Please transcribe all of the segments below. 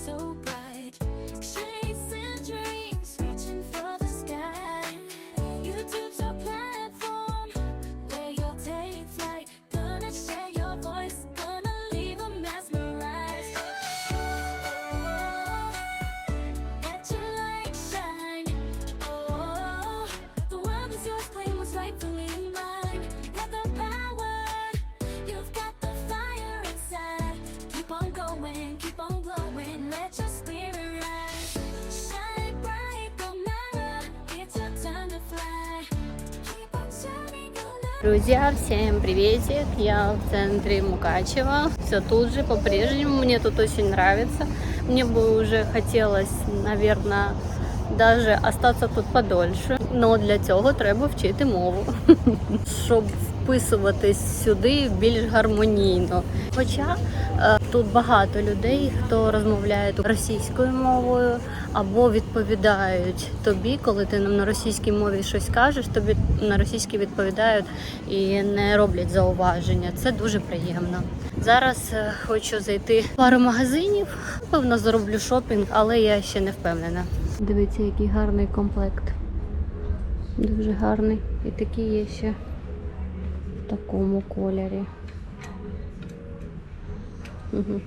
so bright. Друзья, всем приветик! Я в центре Мукачева. Все тут же, по-прежнему. Мне тут очень нравится. Мне бы уже хотелось, наверное, даже остатися тут подольше. Но для цього треба вчити мову, щоб вписуватись сюди більш гармонійно. Хоча е, тут багато людей, хто розмовляє російською мовою або відповідають тобі, коли ти на російській мові щось кажеш, тобі на російській відповідають і не роблять зауваження. Це дуже приємно. Зараз е, хочу зайти в пару магазинів. Певно, зроблю шопінг, але я ще не впевнена. Дивіться, який гарний комплект. Дуже гарний. І такі є ще в такому кольорі. Угу.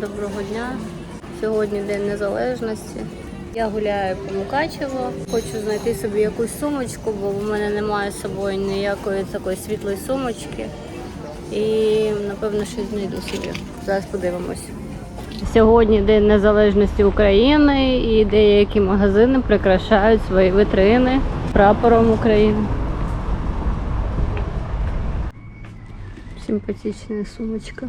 Доброго дня. Сьогодні День Незалежності. Я гуляю по Мукачево. Хочу знайти собі якусь сумочку, бо в мене немає з собою ніякої такої світлої сумочки. І напевно щось знайду собі. Зараз подивимось. Сьогодні День Незалежності України і деякі магазини прикрашають свої витрини прапором України. Симпатичная сумочка.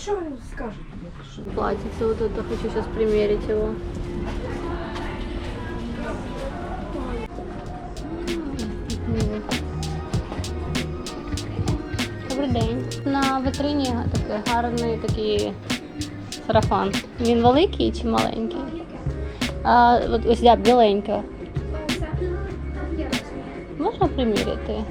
Что скажет? Платьице вот это хочу сейчас примерить его. Добрий день. На витрині такий гарний такий сарафан. Він великий чи маленький? А, от ось да, біленька. Можна приміряти?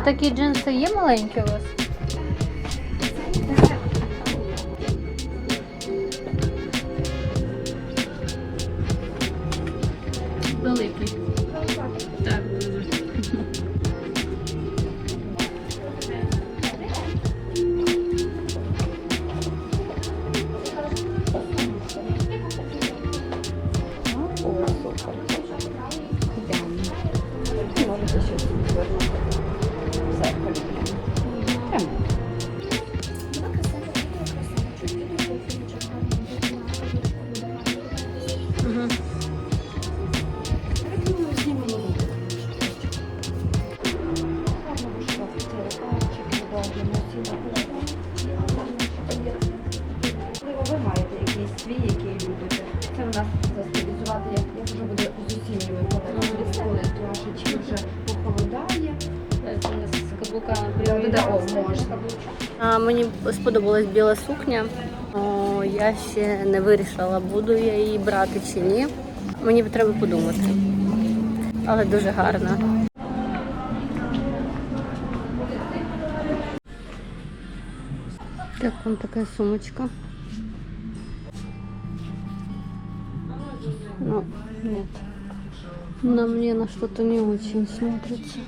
А такі джинси є маленькі у вас? Сподобалась біла сукня. О, я ще не вирішила, буду я її брати чи ні. Мені треба подумати. Але дуже гарна. Так, вон такая сумочка. Ну, нет. На мне на что-то не очень смотрится.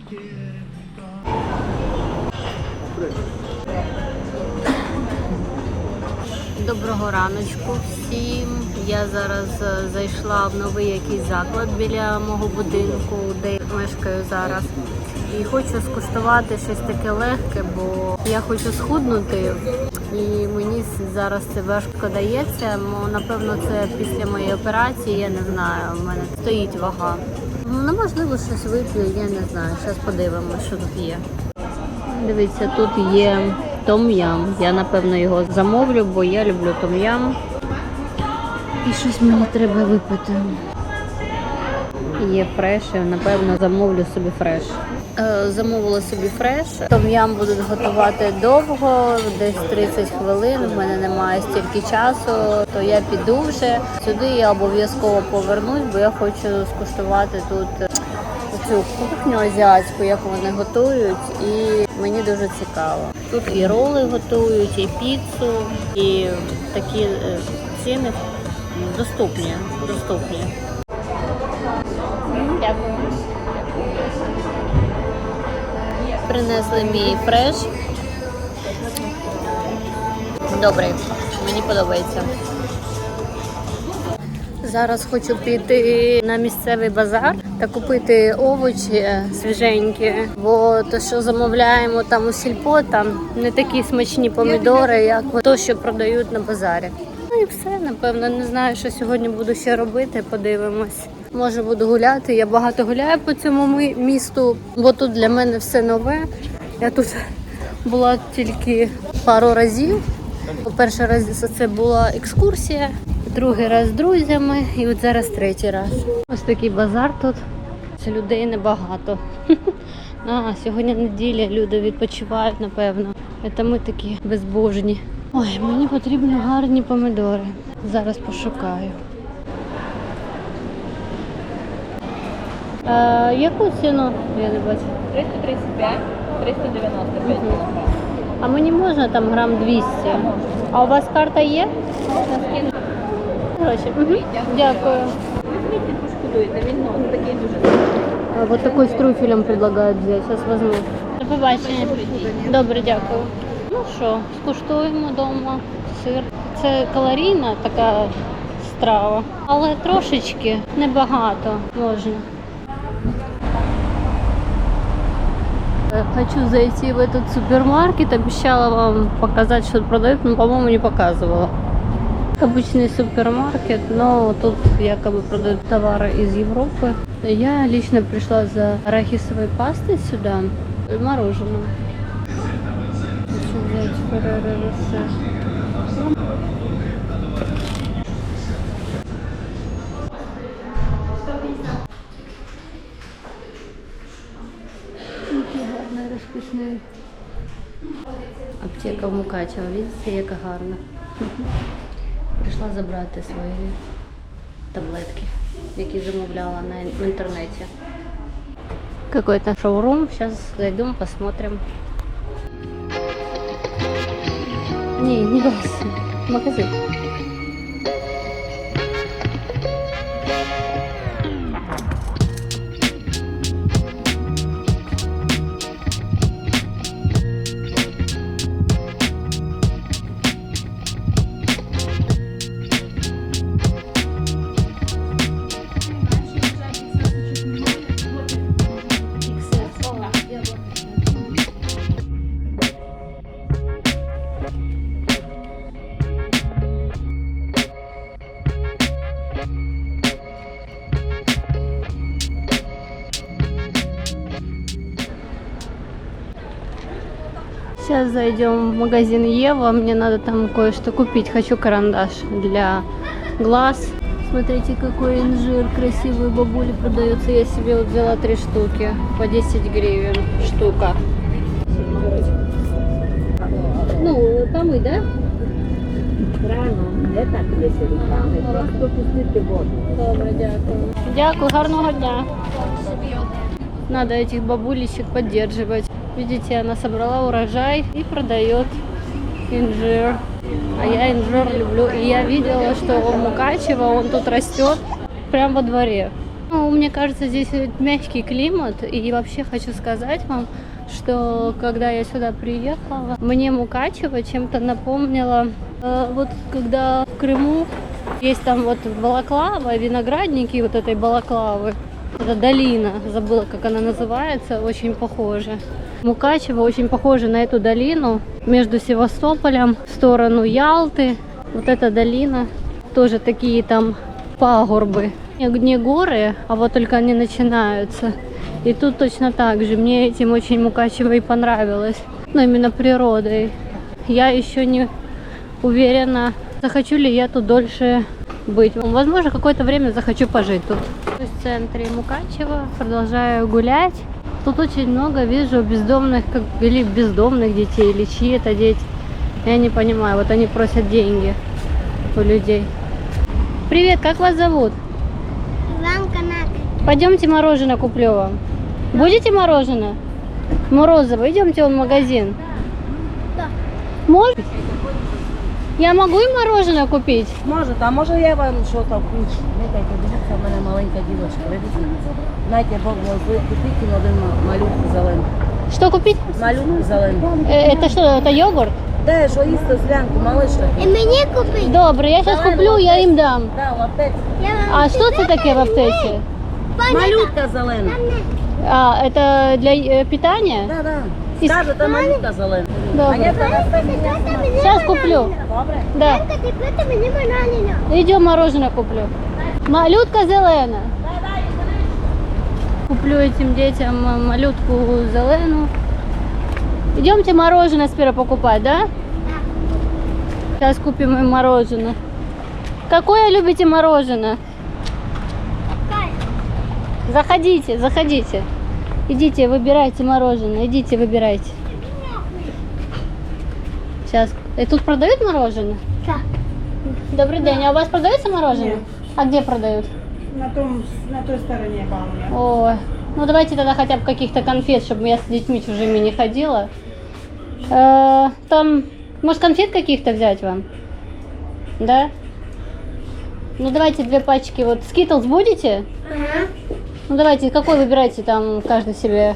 Доброго раночку всім. Я зараз е, зайшла в новий якийсь заклад біля мого будинку, де мешкаю зараз. І хочу скуштувати щось таке легке, бо я хочу схуднути. І мені зараз це важко дається. Напевно, це після моєї операції, я не знаю. У мене стоїть вага. Ну, можливо, щось вип'ю, я не знаю. Зараз подивимося, що тут є. Дивіться, тут є том-ям. Я напевно його замовлю, бо я люблю том-ям. І щось мені треба випити. Є фреш, я, напевно, замовлю собі фреш. Е, Замовила собі фреш. Том-ям будуть готувати довго, десь 30 хвилин. В мене немає стільки часу, то я піду вже. Сюди я обов'язково повернусь, бо я хочу скуштувати тут цю кухню азіатську, як вони готують, і мені дуже цікаво. Тут і роли готують, і піцу, і такі е, ціни доступні. доступні. Дякую. Принесли мій фреш. Добрий, мені подобається. Зараз хочу піти на місцевий базар та купити овочі свіженькі, бо то, що замовляємо там у сільпо, там не такі смачні помідори, як то, що продають на базарі. Ну і все, напевно, не знаю, що сьогодні буду ще робити. Подивимось. Може буду гуляти. Я багато гуляю по цьому місту, бо тут для мене все нове. Я тут була тільки пару разів. Перший раз це була екскурсія, другий раз з друзями, і от зараз третій раз. Ось такий базар тут. Це людей небагато. А, сьогодні неділя, люди відпочивають, напевно. Це ми такі безбожні. Ой, мені потрібні гарні помідори. Зараз пошукаю. А, яку ціну? Я не бачу. 335, 395 кілограм. А мені можна там грам 200? А у вас карта є? Можна скинути. Угу. Дякую Візьміть, не пошкодуєте, він ну, такий дуже А, Вот такой с трюфелем предлагают взять. Сейчас возьму. До побачення. Добре, дякую. Ну що, скуштуємо вдома сир. Це калорійна така страва, але трошечки небагато можна. Э, Хочу зайти в этот супермаркет. Обещала вам показать, что продают, но, по-моему, не показывала. Обычный супермаркет, но тут якобы продают товары из Европы. Я лично пришла за арахисовой пастой сюда, и мороженым. Хочу взять Ferrero Rocher. Який гарний розписний. Аптека в Мукачево, видите, яка гарна. Прийшла забрати свої таблетки, які замовляла на інтернеті. Какой-то шоурум. Сейчас зайдем, посмотрим. Не, не вас. Магазин. Сейчас зайдем в магазин Ева. Мне надо там кое-что купить. Хочу карандаш для глаз. Смотрите, какой инжир красивый бабули продается. Я себе вот взяла три штуки по 10 гривен штука. Ну, помыть, да? Рано, не так веселі руками, просто пустити воду. Добре, дякую. Дякую, гарного дня. Надо этих бабулечек поддерживать. Видите, она собрала урожай и продает инжир. А я инжир люблю. И я видела, что в Мукачево он тут растет прямо во дворе. Ну, мне кажется, здесь мягкий климат. И вообще хочу сказать вам, что когда я сюда приехала, мне Мукачево чем-то напомнило, э, вот когда в Крыму есть там вот Балаклава, виноградники вот этой Балаклавы. Это долина, забыла, как она называется, очень похоже. Мукачево очень похоже на эту долину между Севастополем в сторону Ялты. Вот эта долина, тоже такие там пагорбы. Не- горы, а вот только они начинаются. И тут точно так же. Мне этим очень Мукачево и понравилось. Ну, именно природой. Я еще не уверена, захочу ли я тут дольше быть. Возможно, какое-то время захочу пожить тут. В центре Мукачева продолжаю гулять. Тут очень много вижу бездомных, как или бездомных детей, или чьи это дети. Я не понимаю, вот они просят деньги у людей. Привет, как вас зовут? Иван Канак. Пойдемте мороженое куплю вам. Будете мороженое? Морозово, идемте в магазин. Да. Может? Я могу и мороженое купить? Може, а може я вам що там ключ? Дайте, дивіться, в мене маленька дівчинка, видите? Знаєте, Бог може купити один ма- малюнку зелену. Что купить? Малюнку зелену. Э, Это что, это йогурт? Де, що їсти злянку, малишка? І мені купить. Добре, я сейчас куплю, я им дам. Да, в аптеці. Я вам А что це таке в аптеке? Малютка зелена. А, это для э, питания? Да, да. І- Скажете, малютка зелена. А Добре. зараз там Сейчас куплю. Добре. Да. ти купити мені бананину. Идем мороженое куплю. Малютка зелена. Куплю этим детям малютку зелену. Идемте мороженое сперва покупать, да? Сейчас купим им мороженое. Какое любите мороженое? Заходите, заходите. Идите, выбирайте мороженое. Идите, выбирайте. Сейчас. И тут продают мороженое? Так. Добрый день. А у вас продается мороженое? А где продают? На, том, на той стороне бауня. Ой. Ну давайте тогда хотя бы каких-то конфет, чтобы я с детьми чужими не ходила. Э, Там, может, конфет каких-то взять вам? Да? Ну давайте две пачки. Вот Skittles будете? Ага. Ну давайте, какой выбирайте там каждый себе?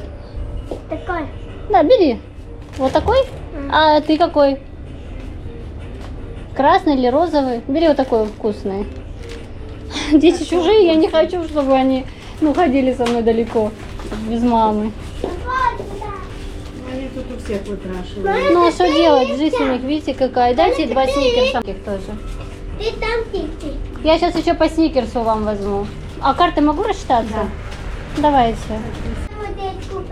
Такой. Да, бери. Вот такой? А ты какой? Красный или розовый? Бери вот такой вкусный. Дети чужие, я не хочу, чтобы они ну, ходили со мной далеко, без мамы. Они тут у всех выпрашивают. Ну а что делать? Жизнь у них, видите, какая. Дайте два сникерса тоже. Ти там тільки. Я сейчас еще по сникерсу вам возьму. А карты могу рассчитаться? Давайте.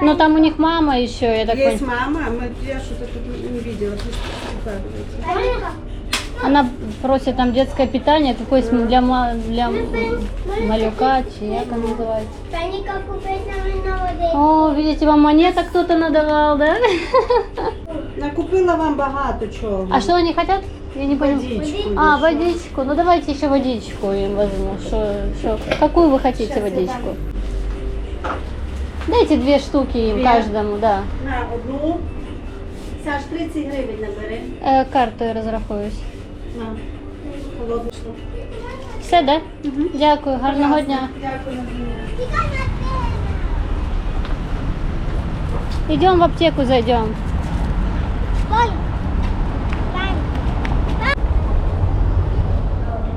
Но там у них мама еще, я так Есть понимаю. мама, мы, я что-то тут не- видела. Указывайте. Она просит там детское питание, какое для, для малюка, чи як оно называется. О, видите, вам монета кто-то надавал, да? Накупила вам багато чого. А что они хотят? Я не понимаю. Водичку. А, водичку. Ну давайте еще водичку им возьму. Шо, шо? Какую вы хотите водичку? Дайте две штуки им Две? каждому, да. На одну. Саш, 30 гривень набери. Е, картою розрахуюсь. На. Холодну штуку. Все, да? Дякую, гарного дня. Дякую. Идем в аптеку зайдем. Ой.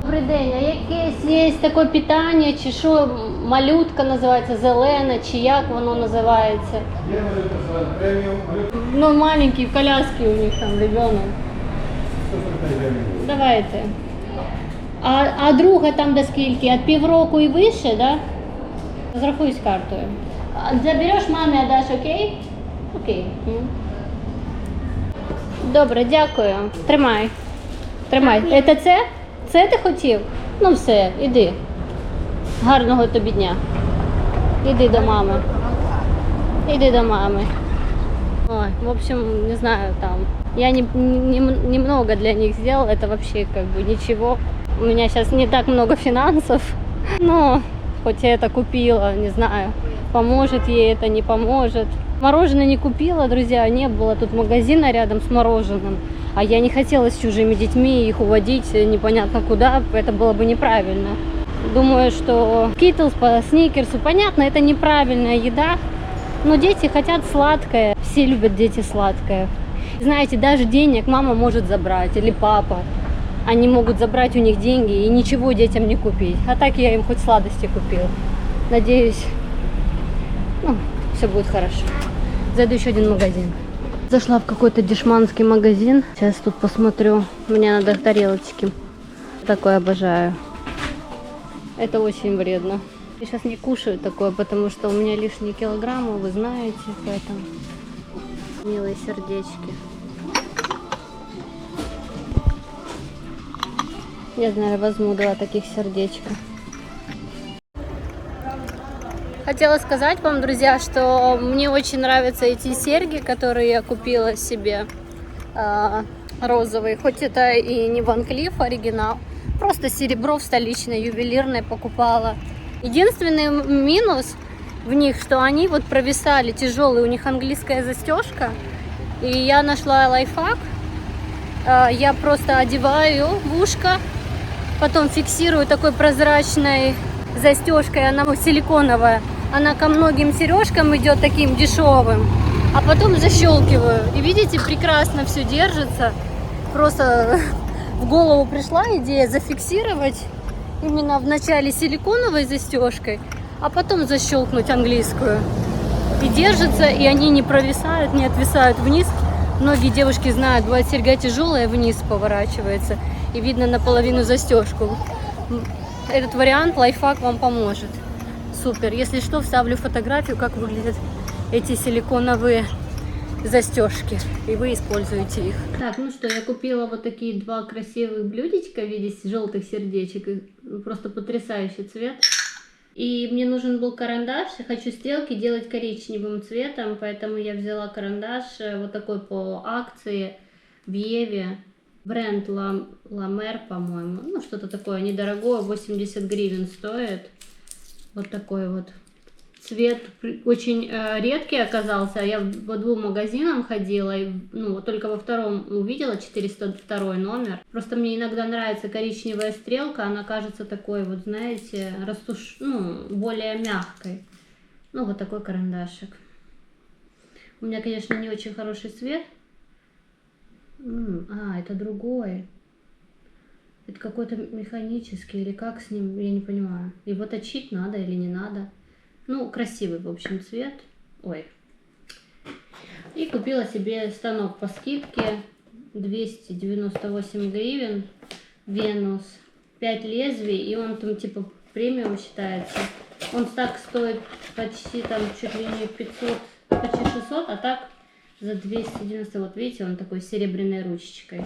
Добрий день, а якесь є таке питання, чи що малютка називається, зелена, чи як воно називається? Ну, маленький, в коляске у них там ребенок. Давайте. А, а друга там до скільки? От півроку і вище, да? Розрахуюсь картою. Забереш мамі, а даш окей? Окей. Добре, дякую. Тримай. Тримай. Це це? Це ти хотів? Ну все, іди. Гарного тобі дня. Іди до мами. Іди до мами. Ой, в общем, не знаю, там. Я не, не- немного для них сделала, это вообще как бы ничего. У меня сейчас не так много финансов, но хоть я это купила, не знаю, поможет ей это, не поможет. Мороженое не купила, друзья, не было тут магазина рядом с мороженым. А я не хотела с чужими детьми их уводить непонятно куда, это было бы неправильно. думаю, что Китлс по Сникерсу, понятно, это неправильная еда, но дети хотят сладкое, все любят дети сладкое. Знаете, даже денег мама может забрать или папа. Они могут забрать у них деньги и ничего детям не купить. А так я им хоть сладости купил. Надеюсь, ну, все будет хорошо. Зайду еще один магазин. Зашла в какой-то дешманский магазин. Сейчас тут посмотрю. Мне надо тарелочки. Такое обожаю. Это очень вредно. Я сейчас не кушаю такое, потому что у меня лишние килограммы, вы знаете, поэтому милые сердечки. Я, наверное, возьму два таких сердечка. Хотела сказать вам, друзья, что мне очень нравятся эти серьги, которые я купила себе а, розовые. Хоть это и не Ван Клифф оригинал, просто серебро в столичной ювелирной покупала. Единственный минус в них, что они вот провисали тяжелые, у них английская застежка. И я нашла лайфхак. А, Я просто одеваю в ушко, потом фиксирую такой прозрачной застежкой, она силиконовая. Она ко многим сережкам идет таким дешевым, а потом защелкиваю. И видите, прекрасно все держится. Просто в голову пришла идея зафиксировать именно в начале силиконовой застежкой, а потом защелкнуть английскую. И держится, и они не провисают, не отвисают вниз. Многие девушки знают, бывает серьга тяжелая, вниз поворачивается, и видно наполовину застежку. Этот вариант, лайфхак вам поможет. Супер. Если что, вставлю фотографию, как выглядят эти силиконовые застежки, и вы используете их. Так, ну что, я купила вот такие два красивых блюдечка в виде желтых сердечек. Просто потрясающий цвет. И мне нужен был карандаш. Я хочу стрелки делать коричневым цветом, поэтому я взяла карандаш э, вот такой по акции в Еве. Бренд Ла, Ламер, по-моему. Ну, что-то такое недорогое, 80 гривен стоит. Вот такой вот цвет очень э, редкий оказался. Я по двум магазинам ходила, и, ну, только во втором увидела 402 номер. Просто мне иногда нравится коричневая стрелка, она кажется такой вот, знаете, растуш... ну, более мягкой. Ну, вот такой карандашик. У меня, конечно, не очень хороший цвет. А, это другой. Это какой-то механический или как с ним, я не понимаю. Его точить надо или не надо. Ну, красивый, в общем, цвет. Ой. И купила себе станок по скидке. 298 гривен. Венус. 5 лезвий. И он там типа премиум считается. Он так стоит почти там чуть ли не 500, почти 600, а так за 290. Вот видите, он такой серебряной ручечкой.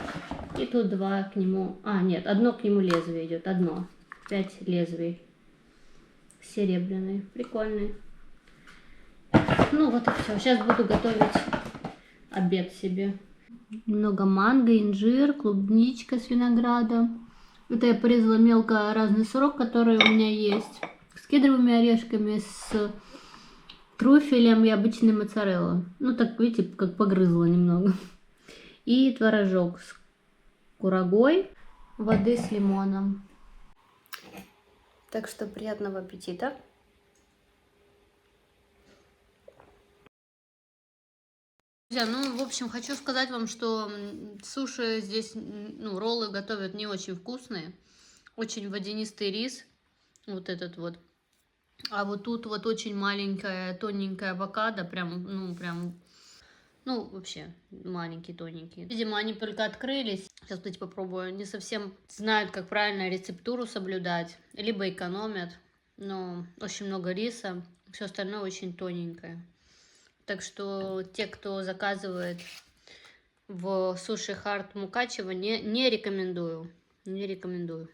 И тут два к нему. А, нет, одно к нему лезвие идет. Одно. Пять лезвий. Серебряный. Прикольный. Ну вот и все. Сейчас буду готовить обед себе. Немного манго, инжир, клубничка с виноградом. Это я порезала мелко разный сырок, который у меня есть. С кедровыми орешками, с трюфелем и обычной моцареллой. Ну так, видите, как погрызла немного. И творожок с курагой, воды с лимоном. Так что приятного аппетита. Друзья, ну, в общем, хочу сказать вам, что суши здесь, ну, роллы готовят не очень вкусные. Очень водянистый рис, вот этот вот. А вот тут вот очень маленькая, тоненькая авокадо, прям, ну, прям, ну, вообще, маленькие, тоненькие. Видимо, они только открылись. Сейчас, кстати, попробую. Не совсем знают, как правильно рецептуру соблюдать. Либо экономят. Но очень много риса. Все остальное очень тоненькое. Так что те, кто заказывает в Суши Харт Мукачево, не, не рекомендую. Не рекомендую.